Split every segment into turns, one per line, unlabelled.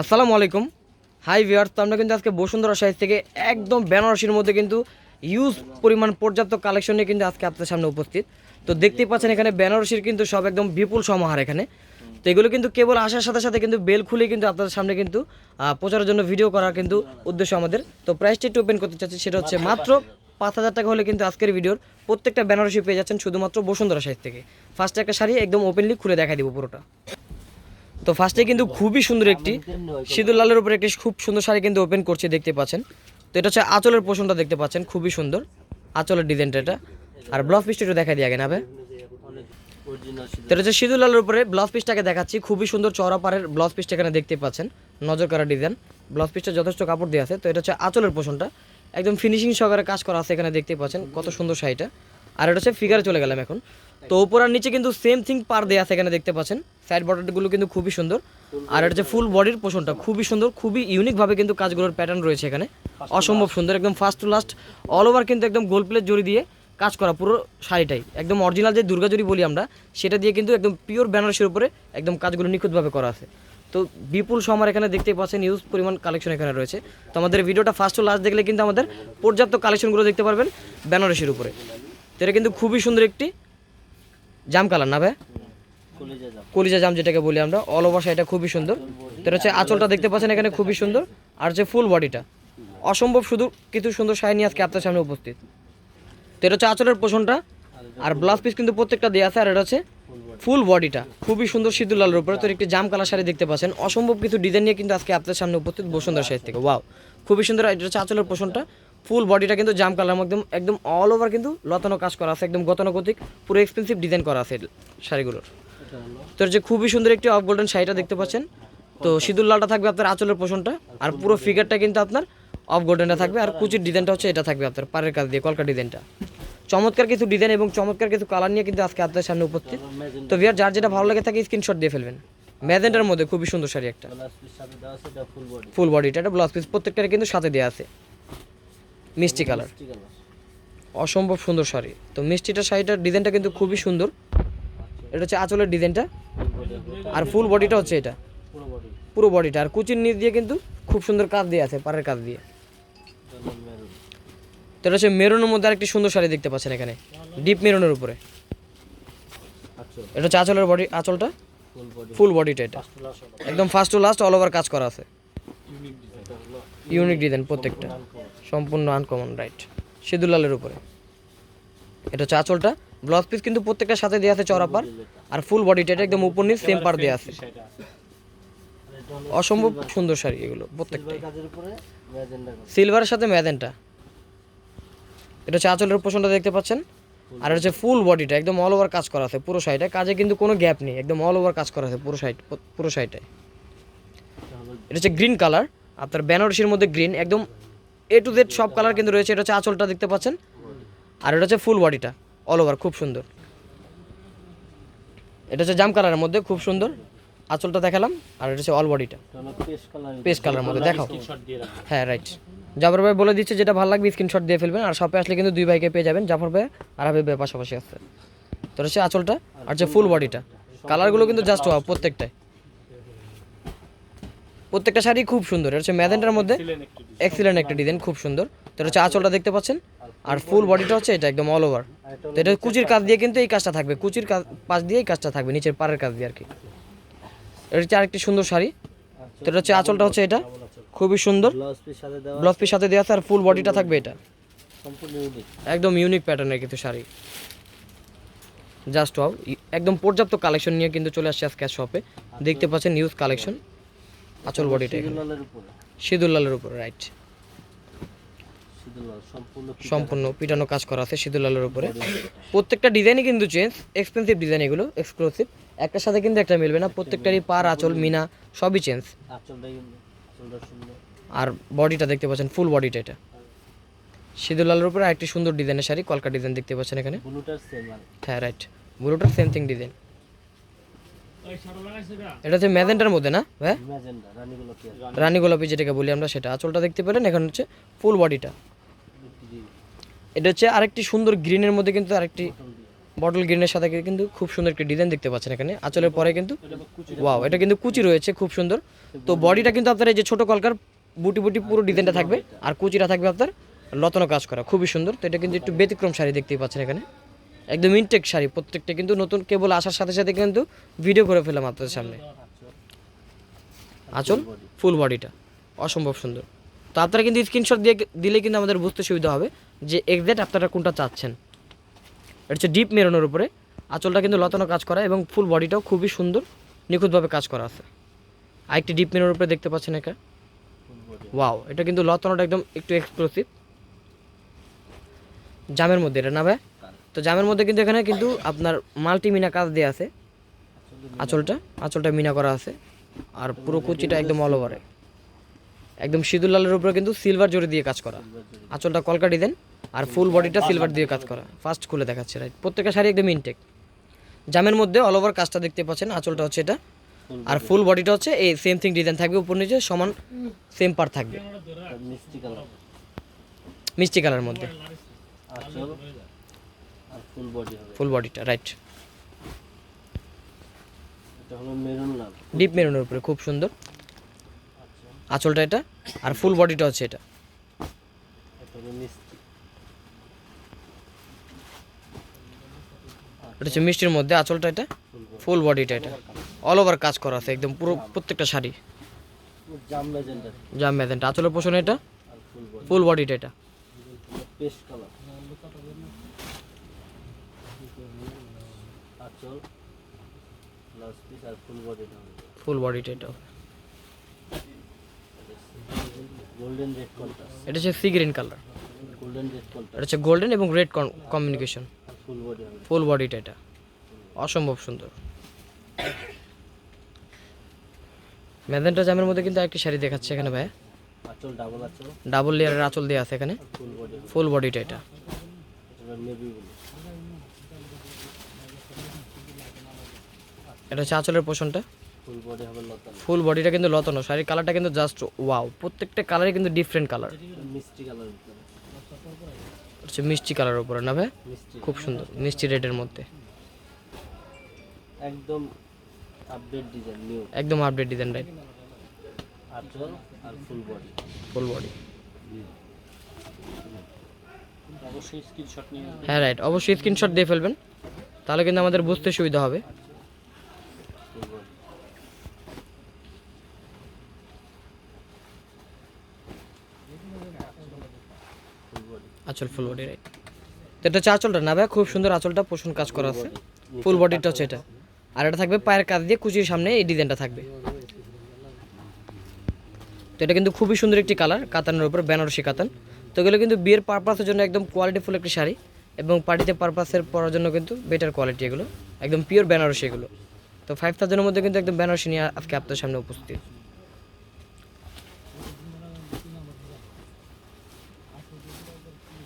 আসসালামু আলাইকুম। Hi viewers তো আমরা কিন্তু আজকে বসুন্ধরা সাইজ থেকে একদম বেনারসির মধ্যে কিন্তু ইউজ পরিমাণ পর্যাপ্ত কালেকশন নিয়ে কিন্তু আজকে আপনাদের সামনে উপস্থিত। তো দেখতেই পাচ্ছেন এখানে বেনারসির কিন্তু সব একদম বিপুল সমাহার এখানে। তো এগুলো কিন্তু কেবল আসার সাথে সাথে কিন্তু বেল খুলে কিন্তু আপনাদের সামনে কিন্তু প্রচারের জন্য ভিডিও করার কিন্তু উদ্দেশ্য আমাদের। তো প্রাইসটা একটু ওপেন করতে চাচ্ছি, সেটা হচ্ছে মাত্র পাঁচ হাজার টাকা হলে কিন্তু আজকের ভিডিওর প্রত্যেকটা বেনারসি পেয়ে যাচ্ছেন শুধুমাত্র বসুন্ধরা সাইজ থেকে। ফার্স্টে একটা শাড়ি একদম ওপেনলি খুলে দেখা দিব পুরোটা। তো ফার্স্টে কিন্তু খুবই সুন্দর একটি সিঁদুর লালের উপরে একটি খুব সুন্দর শাড়ি কিন্তু ওপেন করছে, দেখতে পাচ্ছেন। তো এটা হচ্ছে আঁচলের পোষণটা দেখতে পাচ্ছেন, খুবই সুন্দর। আঁচলের ডিজাইনটা এটা। আর ব্লাউজ পিসটা একটু দেখা দিয়ে আগে তো এটা হচ্ছে সিঁদুর লালের উপরে ব্লাউজ পিসটাকে দেখাচ্ছি, খুবই সুন্দর চওড়া পাড়ের ব্লাউজ পিসটা এখানে দেখতে পাচ্ছেন। নজর করা ডিজাইন ব্লাউজ পিসটা যথেষ্ট কাপড় দিয়ে আছে। তো এটা হচ্ছে আঁচলের পোষণটা। একদম ফিনিশিং সহকারে কাজ করা আছে এখানে দেখতে পাচ্ছেন, কত সুন্দর শাড়িটা। আর এটা হচ্ছে ফিগারে চলে গেলাম এখন। তো উপর আর নিচে কিন্তু সেম থিং পার দেওয়া আছে এখানে দেখতে পাচ্ছেন। সাইড বর্ডারগুলো কিন্তু খুবই সুন্দর। আর এটা যে ফুল বডির পোষণটা খুবই সুন্দর, খুবই ইউনিকভাবে কিন্তু কাজগুলোর প্যাটার্ন রয়েছে এখানে। অসম্ভব সুন্দর, একদম first to last all over কিন্তু একদম গোল প্লেট জড়ি দিয়ে কাজ করা পুরো শাড়িটাই। একদম অরিজিনাল যে দুর্গা জড়ি বলি আমরা, সেটা দিয়ে কিন্তু একদম পিওর বেনারসির উপরে একদম কাজগুলো নিখুঁতভাবে করা আছে। তো বিপুল সমার এখানে দেখতেই পাচ্ছেন ইউজ পরিমাণ কালেকশন এখানে রয়েছে। তো আমাদের ভিডিওটা ফার্স্ট টু লাস্ট দেখলে কিন্তু আমাদের পর্যাপ্ত কালেকশনগুলো দেখতে পারবেন বেনারসির উপরে। তো এটা কিন্তু খুবই সুন্দর একটি জাম কালার না ভাই? কলিজা জাম। যেটাকে বলি আমরা। অল ওভার শাড়িটা খুবই সুন্দর। তো এটা হচ্ছে আঁচলটা দেখতে পাচ্ছেন এখানে খুবই সুন্দর। আর হচ্ছে ফুল বডিটা অসম্ভব শুধু কিছু সুন্দর শাড়ি নিয়ে আজকে আপনার সামনে উপস্থিত। তো এটা হচ্ছে আঁচলের পোষণটা। আর ব্লাউজ পিস কিন্তু প্রত্যেকটা দেওয়া আছে। আর এটা হচ্ছে ফুল বডিটা খুবই সুন্দর সিঁদুর লালের উপরে। তো একটি জাম কালার শাড়ি দেখতে পাচ্ছেন। অসম্ভব কিছু ডিজাইন নিয়ে কিন্তু আজকে আপনার সামনে উপস্থিত বসুন্ধরা শাড়ি থেকে। ওয়াও খুবই সুন্দর। এটা হচ্ছে আঁচলের পোষণটা। ফুল বডিটা কিন্তু জাম কালার একদম একদম অল ওভার কিন্তু লতানো কাজ করা আছে একদম গতানুগতিক পুরো এক্সপেন্সিভ ডিজাইন করা আছে শাড়িগুলোর। তো এর যে খুবই সুন্দর একটি অফ গোল্ডেন শাড়িটা দেখতে পাচ্ছেন তো সিঁদুর লালটা থাকবে আপনার আঁচলের পোষণটা আর পুরো ফিগারটা কিন্তু আপনার অফ গোল্ডেনটা থাকবে আর কুচির ডিজাইনটা হচ্ছে এটা থাকবে আপনার পাড়ের কাজ দিয়ে কলকা ডিজাইনটা চমৎকার কিছু ডিজাইন এবং চমৎকার কিছু কালার নিয়ে কিন্তু আজকে আপনাদের সামনে উপস্থিত। তো ভিয়ার যার যেটা ভালো লাগে থাকে স্ক্রিনশট দিয়ে ফেলবেন। ম্যাজেন্টার মধ্যে খুবই সুন্দর শাড়ি একটা। ফুল বডিটা এটা ব্লাউজ পিস প্রত্যেকটার কিন্তু সাথে দেওয়া আছে। মিষ্টি কালার। অসম্ভব সুন্দর শাড়ি। তো মিষ্টিটা শাড়িটার ডিজাইনটা কিন্তু খুবই সুন্দর। এটা হচ্ছে আঁচলের ডিজাইনটা। আর ফুল বডিটা হচ্ছে এটা। পুরো বডিটা আর কুচির নিচ দিয়ে কিন্তু খুব সুন্দর কাজ দিয়ে আছে পাড়ের কাজ দিয়ে। তো এটা হচ্ছে মেরুনের মধ্যে আরেকটি সুন্দর শাড়ি দেখতে পাচ্ছেন এখানে। ডিপ মেরুনের উপরে। এটা হচ্ছে আঁচলের বডি আঁচলটা? ফুল বডিটা এটা। একদম first to last all over কাজ করা আছে। ইউনিক ডিজাইন প্রত্যেকটা। সম্পূর্ণ আনকমন রাইট সিঁদুর লালের উপরে। এটা হচ্ছে আঁচলটা। ব্লাউজ পিস কিন্তু প্রত্যেকটার সাথে দেওয়া আছে চড়াপার আর ফুল বডিটা এটা একদম উপর নিচ সেম পার দেওয়া আছে। অসম্ভব সুন্দর শাড়ি এগুলো, প্রত্যেকটাই। সিলভারের সাথে ম্যাজেন্টা এটা হচ্ছে আঁচলের পোষণটা দেখতে পাচ্ছেন। আর হচ্ছে ফুল বডিটা একদম অল ওভার কাজ করা আছে পুরো সাইডে কাজে কিন্তু কোনো গ্যাপ নেই, একদম অল ওভার কাজ করা আছে পুরো সাইড পুরো সাইডটায় এটা হচ্ছে গ্রিন কালার আপনার বেনারসির মধ্যে গ্রিন একদম এ টু জেড সব কালার কিন্তু রয়েছে, এটা হচ্ছে আঁচলটা দেখতে পাচ্ছেন। আর এটা হচ্ছে ফুল বডিটা অল ওভার খুব সুন্দর। এটা হচ্ছে জাম কালারের মধ্যে, খুব সুন্দর। আঁচলটা দেখালাম, আর এটা হচ্ছে অল বডিটা পেস কালারের মধ্যে, দেখাও। হ্যাঁ রাইট জাফর ভাই বলে দিচ্ছে যেটা ভালো লাগবে স্ক্রিনশট দিয়ে ফেলবেন। আর শপে আসলে কিন্তু দুই ভাইকে পেয়ে যাবেন, জাফর ভাই আর হাবিব ভাই পাশাপাশি আসছে তো হচ্ছে আঁচলটা, আর হচ্ছে ফুল বডিটা কালারগুলো কিন্তু জাস্ট ওয়াও প্রত্যেকটাই। প্রত্যেকটা শাড়ি খুব সুন্দর। এটা হচ্ছে ম্যাজেন্টার মধ্যে এক্সিলেন্ট একটা ডিজাইন খুব সুন্দর। তো এটা হচ্ছে আঁচলটা দেখতে পাচ্ছেন। আর ফুল বডিটা হচ্ছে এটা একদম অল ওভার তো এটা কুচির কাজ দিয়ে কিন্তু এই কাজটা থাকবে। কুচির কাজ পাশ দিয়ে এই কাজটা থাকবে নিচের পাড়ের কাজ দিয়ে আর কি। এটা হচ্ছে আরেকটি সুন্দর শাড়ি। তো এটা হচ্ছে আঁচলটা হচ্ছে এটা। খুবই সুন্দর। ব্লাউজ পিস সাথে দেওয়া আছে আর ফুল বডিটা থাকবে এটা। একদম ইউনিক প্যাটার্নের কিন্তু শাড়ি। জাস্ট ওয়াও একদম পর্যাপ্ত কালেকশন নিয়ে কিন্তু চলে আসছে আজকে শপে দেখতে পাচ্ছেন নিউজ কালেকশন আঁচল বডিটা এখানে। সিঁদুর লালের উপর রাইট সম্পূর্ণ পিটানো। কাজ করা আছে সিঁদুর লালের উপরে। প্রত্যেকটা ডিজাইনই কিন্তু চেঞ্জ এক্সপেন্সিভ ডিজাইন এগুলো এক্সক্লুসিভ একটার সাথে কিন্তু একটা মিলবে না প্রত্যেকটারই পার আঁচল মিনা সবই চেঞ্জ আর বডিটা দেখতে পাচ্ছেন ফুল বডিটা এটা। সিঁদুর লালের উপরে আরেকটি সুন্দর ডিজাইনের শাড়ি কলকা ডিজাইন দেখতে পাচ্ছেন এখানে। হ্যাঁ রাইট ব্লুটার সেম থিং ডিজাইন এটা হচ্ছে ম্যাজেন্টার মধ্যে না হ্যাঁ রানী গোলাপি যেটাকে বলি আমরা সেটা। আঁচলটা দেখতে পেলেন, এখন হচ্ছে ফুল বডিটা। এটা হচ্ছে আরেকটি সুন্দর গ্রিনের মধ্যে কিন্তু আরেকটি বটল গ্রিনের সাথে কিন্তু খুব সুন্দর একটি ডিজাইন দেখতে পাচ্ছেন এখানে। আঁচলের পরে কিন্তু ওয়াও, এটা কিন্তু কুচি রয়েছে, খুব সুন্দর। তো বডিটা কিন্তু আপনার এই যে ছোট কলকার বুটি বুটি পুরো ডিজাইনটা থাকবে, আর কুচিটা থাকবে আপনার লতনো কাজ করা, খুবই সুন্দর। তো এটা কিন্তু একটু ব্যতিক্রম শাড়ি দেখতেই পাচ্ছেন এখানে। একদম ইনটেক শাড়ি, প্রত্যেকটা কিন্তু নতুন কেবল আসার সাথে সাথে কিন্তু ভিডিও করে ফেলাম আপনাদের সামনে। আঁচল ফুল বডিটা অসম্ভব সুন্দর। তো আপনারা কিন্তু স্ক্রিনশট দিয়ে দিলে কিন্তু আমাদের বুঝতে সুবিধা হবে যে এক্সাক্ট আপনারা কোনটা চাচ্ছেন। এটা হচ্ছে ডিপ মেরনের উপরে। আঁচলটা কিন্তু লতানো কাজ করা এবং ফুল বডিটাও খুবই সুন্দর, নিখুঁতভাবে কাজ করা আছে। আরেকটি ডিপ মেরনের উপরে দেখতে পাচ্ছেন একা ওয়াও এটা কিন্তু লতানোটা একদম একটু এক্সক্লুসিভ জামের মধ্যে এটা না ভাই? তো জামের মধ্যে কিন্তু এখানে কিন্তু আপনার মাল্টি মিনা কাজ দেওয়া আছে। আঁচলটা আঁচলটা মিনা করা আছে। আর পুরো কুচিটা একদম অল ওভারে একদম সিঁদুর লালের উপরে কিন্তু সিলভার জড়ি দিয়ে কাজ করা। আঁচলটা কলকা ডিজাইন আর ফুল বডিটা সিলভার দিয়ে কাজ করা। ফার্স্ট খুলে দেখাচ্ছে রাইট প্রত্যেকটা শাড়ি একদম ইনটেক জামের মধ্যে অল ওভার কাজটা দেখতে পাচ্ছেন আঁচলটা হচ্ছে এটা। আর ফুল বডিটা হচ্ছে এই সেম থিং ডিজাইন থাকবে উপর নিচে সমান সেম পার থাকবে।
মিষ্টি কালার।
মিষ্টি কালার মধ্যে।
আর ফুল বডি হবে।
ফুল বডিটা রাইট।
এটা হলো মেরুন লাল।
ডিপ মেরুনের উপরে খুব সুন্দর। আঁচলটা এটা আর ফুল বডিটা হচ্ছে এটা।
এটা
এটা হচ্ছে মিষ্টির মধ্যে আঁচলটা এটা ফুল বডিটা এটা। অল ওভার কাজ করা আছে একদম পুরো প্রত্যেকটা শাড়ি।
জাম
ম্যাজেন্টা। আঁচলের পোষণ এটা
ফুল
ফুল বডিটা এটা।
Paste colour. ফুল বডিটা
এটা এটা হচ্ছে সি গ্রিন কালার এটা হচ্ছে গোল্ডেন এবং রেড কমিউনিকেশন
ফুল বডি
বডিটা এটা অসম্ভব সুন্দর। ম্যাজেন্টা জামের মধ্যে কিন্তু একটি শাড়ি দেখাচ্ছে এখানে ভাই
ডাবল
লেয়ারের আঁচল দেওয়া আছে এখানে।
ফুল
বডিটা এটা
এটা
হচ্ছে আঁচলের পোষণটা।
ফুল বডি হবে লতানো।
ফুল বডিটা কিন্তু লতানো। শাড়ির কালারটা কিন্তু জাস্ট ওয়াও প্রত্যেকটা কালারই কিন্তু ডিফারেন্ট কালার
মিষ্টি কালার
হচ্ছে মিষ্টি কালার উপরে না ভাই? খুব সুন্দর। মিষ্টি রেডের মধ্যে।
একদম আপডেট ডিজাইন নিউ
একদম আপডেট ডিজাইন রাইট
আঁচল আর ফুল বডি
ফুল বডি
অবশ্যই স্ক্রিনশট নিয়ে
হ্যাঁ রাইট অবশ্যই স্ক্রিনশট দিয়ে ফেলবেন। তাহলে কিন্তু আমাদের বুঝতে সুবিধা হবে
ফুল বডি ফুল বডি
আঁচল ফুল বডি রাইট তো এটা হচ্ছে আঁচলটা না ভাই, খুব সুন্দর আঁচলটা পোষণ কাজ করা আছে। ফুল বডিটা হচ্ছে এটা। আর এটা থাকবে পায়ের কাজ দিয়ে কুচির সামনে এই ডিজাইনটা থাকবে। তো এটা কিন্তু খুবই সুন্দর একটি কালার কাতানের উপর, বেনারসি কাতান। তো এগুলো কিন্তু বিয়ের পারপাসের জন্য একদম কোয়ালিটিফুল একটি শাড়ি এবং পার্টিতে পারপাসের পরার জন্য কিন্তু বেটার কোয়ালিটি এগুলো, একদম পিওর বেনারসি এগুলো। তো ফাইভ থাউজেন্ডের মধ্যে কিন্তু একদম বেনারসি নিয়ে আজকে আপনার সামনে উপস্থিত।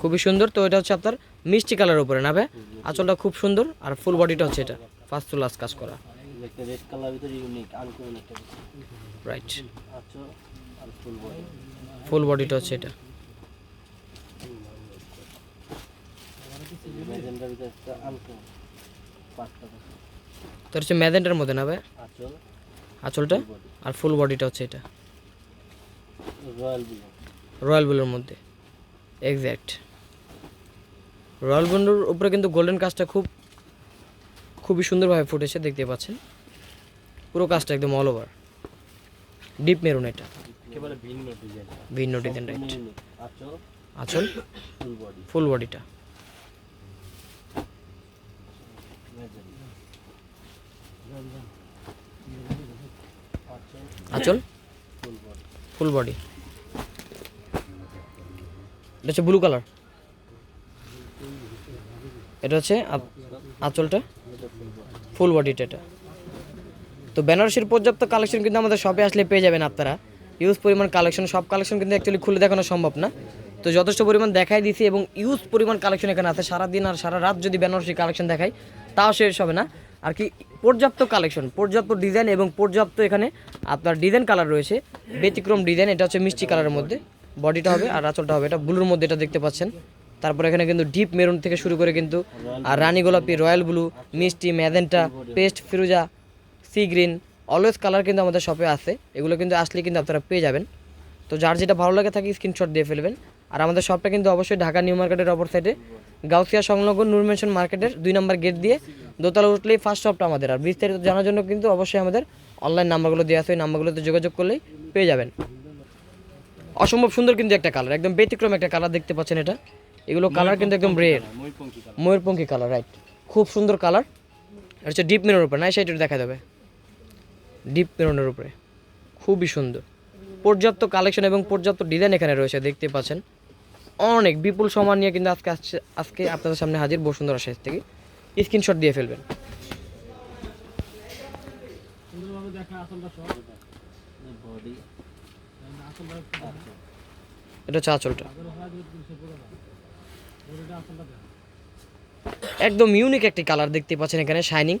খুবই সুন্দর। তো এটা হচ্ছে আপনার মিষ্টি কালার উপরে না ভাই? আঁচলটা খুব সুন্দর। আর ফুল বডিটা হচ্ছে এটা ফার্স্ট টু লাস্ট কাজ করা। রাইট
ফুল
ফুল বডিটা হচ্ছে এটা। তো হচ্ছে ম্যাজেন্টার মধ্যে না ভাই?
আঁচল।
আঁচলটা? আর ফুল বডিটা হচ্ছে এটা।
রয়্যাল ব্লু
রয়্যাল ব্লুর মধ্যে। এক্স্যাক্ট রয়্যাল ব্লুর উপরে কিন্তু গোল্ডেন কাজটা খুব খুবই সুন্দরভাবে ফুটেছে দেখতে পাচ্ছেন। পুরো কাজটা একদম অল ওভার ডিপ মেরুন এটা।
ভিন্ন ডিজাইন
রাইট
আঁচল ফুল
বডিটা
আঁচল?
আঁচল?
ফুল বডি
ফুল বডি এটা হচ্ছে ব্লু কালার এটা হচ্ছে আঁচলটা ফুল বডিটা এটা তো বেনারসির পর্যাপ্ত কালেকশন কিন্তু আমাদের শপে আসলে পেয়ে যাবেন আপনারা। ইউজ পরিমাণ কালেকশন সব কালেকশন কিন্তু অ্যাকচুয়ালি খুলে দেখানো সম্ভব না। তো যথেষ্ট পরিমাণ দেখাই দিছি এবং ইউজ পরিমাণ কালেকশন এখানে আছে। সারা দিন আর সারা রাত যদি বেনারসি কালেকশন দেখাই, তাও শেষ হবে না। আর কি পর্যাপ্ত কালেকশন পর্যাপ্ত ডিজাইন এবং পর্যাপ্ত এখানে আপনার ডিজাইন কালার রয়েছে। ব্যতিক্রম ডিজাইন এটা হচ্ছে মিষ্টি কালারের মধ্যে। বডিটা হবে আর আঁচলটা হবে। এটা ব্লুর মধ্যে এটা দেখতে পাচ্ছেন। তারপর এখানে কিন্তু ডিপ মেরুন থেকে শুরু করে কিন্তু আর রানী গোলাপি রয়্যাল ব্লু মিষ্টি, ম্যাজেন্টা পেস্ট ফিরোজা সি গ্রিন অলওয়েজ কালার কিন্তু আমাদের শপে আছে। এগুলো কিন্তু আসলে কিন্তু আপনারা পেয়ে যাবেন। তো যার যেটা ভালো লাগে থাকে স্ক্রিনশট দিয়ে ফেলবেন। আর আমাদের শপটা কিন্তু অবশ্যই ঢাকা নিউ মার্কেটের অপর সাইডে গাউসিয়া সংলগ্ন নূর মেনশন মার্কেটের দুই নম্বর গেট দিয়ে দোতলা উঠলেই ফার্স্ট শপটা আমাদের। আর বিস্তারিত জানার জন্য কিন্তু অবশ্যই আমাদের অনলাইন নাম্বারগুলো দেওয়া আছে। ওই নাম্বারগুলোতে যোগাযোগ করলেই পেয়ে যাবেন। অসম্ভব সুন্দর কিন্তু একটা কালার একদম ব্যতিক্রম একটা কালার দেখতে পাচ্ছেন এটা। এগুলো কালার কিন্তু একদম রেয়ার
ময়ূরপঙ্খী কালার
রাইট খুব সুন্দর কালার আর হচ্ছে ডিপ মেরুনের উপরে না সেটা দেখা যাবে ডিপ মেরুনের উপরে। খুবই সুন্দর। পর্যাপ্ত কালেকশন এবং পর্যাপ্ত ডিজাইন এখানে রয়েছে দেখতে পাচ্ছেন। অনেক বিপুল সমান নিয়ে কিন্তু আজকে আসছে আজকে আপনাদের সামনে হাজির বসুন্ধরা সাইজ থেকে। স্ক্রিনশট দিয়ে ফেলবেন। এটা হচ্ছে আঁচলটা। একদম ইউনিক একটি কালার দেখতে পাচ্ছেন এখানে শাইনিং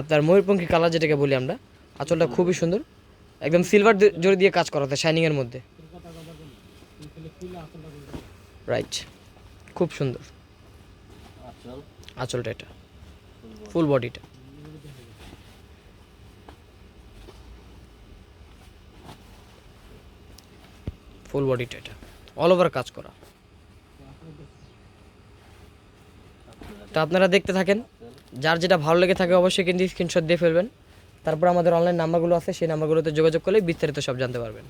আপনার ময়ূরপঙ্খী কালার যেটাকে বলি আমরা আঁচলটা খুবই সুন্দর। একদম সিলভার জড়ি দিয়ে কাজ করা শাইনিংয়ের মধ্যে। রাইট খুব সুন্দর।
আচল?
আঁচলটা এটা। ফুল বডিটা ফুল বডিটা এটা। অল ওভার কাজ করা। তো আপনারা দেখতে থাকেন। যার যেটা ভালো লেগে থাকে অবশ্যই কিন্তু স্ক্রিনশট দিয়ে ফেলবেন। তারপর আমাদের অনলাইন নাম্বারগুলো আছে, সেই নাম্বারগুলোতে যোগাযোগ করলে বিস্তারিত সব জানতে পারবেন।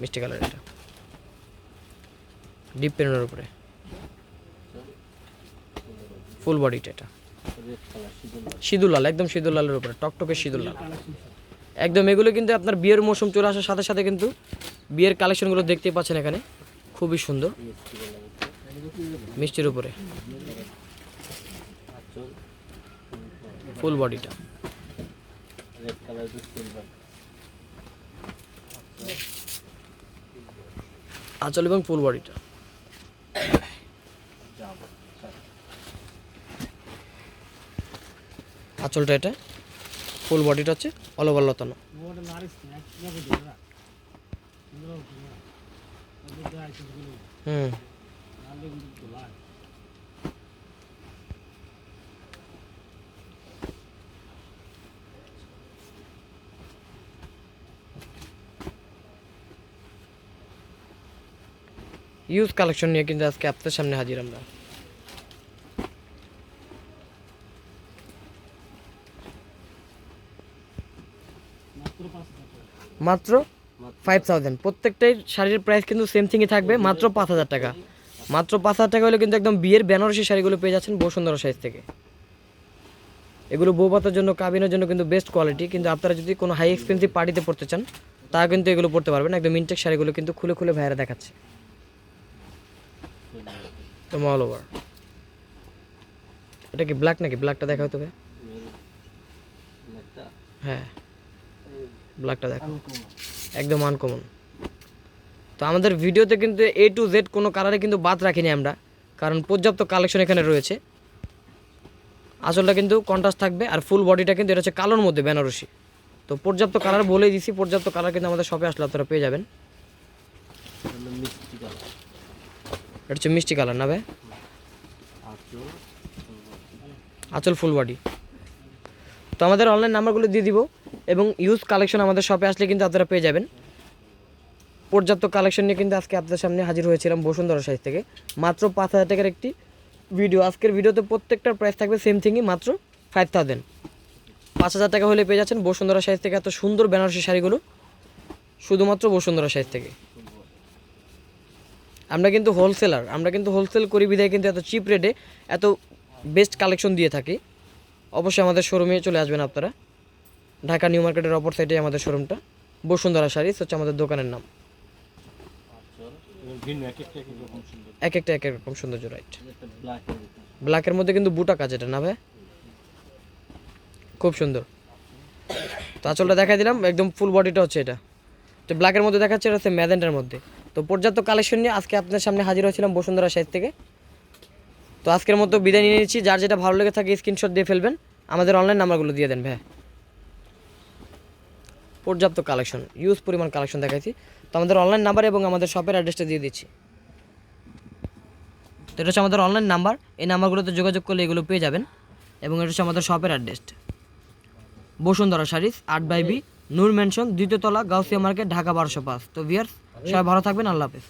মিষ্টি কালার এটা। ডিপ পেনের উপরে। ফুল বডিটা এটা। সিঁদুর লাল একদম সিঁদুর লালের উপরে, টকটকে সিঁদুর লাল একদম এগুলো কিন্তু আপনার বিয়ের মৌসুম চলে আসার সাথে সাথে কিন্তু বিয়ের কালেকশনগুলো দেখতেই পাচ্ছেন এখানে। খুবই সুন্দর। মিষ্টির উপরে। ফুল বডিটা আঁচল এবং ফুল বডিটা আঁচলটা এটা। ফুল বডিটা হচ্ছে অল লতানো। হুম। ইউজ কালেকশন নিয়ে কিন্তু আজকে আপনাদের সামনে হাজির আমরা। মাত্র ফাইভ থাউজেন্ড প্রত্যেকটাই শাড়ির প্রাইস কিন্তু সেম থিংই থাকবে মাত্র পাঁচ হাজার টাকা। মাত্র পাঁচ হাজার টাকা হলে কিন্তু একদম বিয়ের বেনারসি শাড়িগুলো পেয়ে যাচ্ছেন বসুন্ধরা সাইজ থেকে। এগুলো বৌভাতের জন্য, কাবিনের জন্য কিন্তু বেস্ট কোয়ালিটি কিন্তু আপনারা যদি কোনো হাই এক্সপেন্সিভ পার্টিতে পড়তে চান, তা কিন্তু এগুলো পড়তে পারবেন। একদম ইনটেক শাড়িগুলো কিন্তু খুলে খুলে ভাইরা দেখাচ্ছে। ওভার এটা কি ব্ল্যাক নাকি? ব্ল্যাকটা দেখা হতো ভাই? হ্যাঁ। ব্ল্যাকটা দেখো। একদম আনকমন তো আমাদের ভিডিওতে কিন্তু এ টু জেড কোনো কালারে কিন্তু বাদ রাখিনি আমরা, কারণ পর্যাপ্ত কালেকশন এখানে রয়েছে। আসলটা কিন্তু কন্ট্রাস্ট থাকবে আর ফুল বডিটা কিন্তু এটা হচ্ছে কালোর মধ্যে, বেনারসি। তো পর্যাপ্ত কালার বলেই দিছি, পর্যাপ্ত কালার কিন্তু আমাদের শপে আসলে আপনারা পেয়ে যাবেন। এটা হচ্ছে মিষ্টি কালার না ভাই?
আচল
ফুল বডি তো আমাদের অনলাইন নাম্বারগুলো দিয়ে দিব এবং ইউজ কালেকশন আমাদের শপে আসলে কিন্তু আপনারা পেয়ে যাবেন। পর্যাপ্ত কালেকশন নিয়ে কিন্তু আজকে আপনাদের সামনে হাজির হয়েছিলাম বসুন্ধরা সাইজ থেকে। মাত্র পাঁচ হাজার টাকার একটি ভিডিও আজকের ভিডিওতে প্রত্যেকটার প্রাইস থাকবে সেম থিংই মাত্র ফাইভ থাউজেন্ড পাঁচ হাজার টাকা হলে পেয়ে যাচ্ছেন বসুন্ধরা সাইজ থেকে এত সুন্দর বেনারসি শাড়িগুলো, শুধুমাত্র বসুন্ধরা সাইজ থেকে। আমরা কিন্তু হোলসেলার আমরা কিন্তু হোলসেল করি বিধায় কিন্তু এত চিপ রেটে এত বেস্ট কালেকশন দিয়ে থাকি। অবশ্যই আমাদের শোরুমে চলে আসবেন আপনারা। ঢাকা নিউ মার্কেটের অপর সাইডে আমাদের শোরুমটা বসুন্ধরা শাড়ি হচ্ছে আমাদের দোকানের নাম।
এক একটা এক
এক রকম সৌন্দর্য। রাইট ব্ল্যাকের মধ্যে। কিন্তু বুটা কাজ এটা না ভাই? খুব সুন্দর। তো আঁচলটা দেখাই দিলাম একদম ফুল বডিটা হচ্ছে এটা। তো ব্ল্যাকের মধ্যে দেখাচ্ছে এটা হচ্ছে ম্যাজেন্টার মধ্যে। তো পর্যাপ্ত কালেকশন নিয়ে আজকে আপনাদের সামনে হাজির হয়েছিলাম বসুন্ধরা সাইজ থেকে। তো আজকের মতো বিদায় নিয়ে নিচ্ছি। যার যেটা ভালো লেগে থাকে স্ক্রিনশট দিয়ে ফেলবেন। আমাদের অনলাইন নাম্বারগুলো দিয়ে দেন ভাই। পর্যাপ্ত কালেকশন ইউজ পরিমাণ কালেকশন দেখাইছি। তো আমাদের অনলাইন নাম্বার এবং আমাদের শপের অ্যাড্রেসটা দিয়ে দিচ্ছি। তো এটা হচ্ছে আমাদের অনলাইন নাম্বার এই নাম্বারগুলোতে যোগাযোগ করলে এগুলো পেয়ে যাবেন এবং এটা হচ্ছে আমাদের শপের অ্যাড্রেস বসুন্ধরা সারিস, আট বাই বি, নূর মেনশন দ্বিতীয়তলা, গাউসিয়া মার্কেট ঢাকা বারোশো পাঁচ। তো ভিয়ার্স সবাই ভালো থাকবেন, আল্লাহ হাফেজ।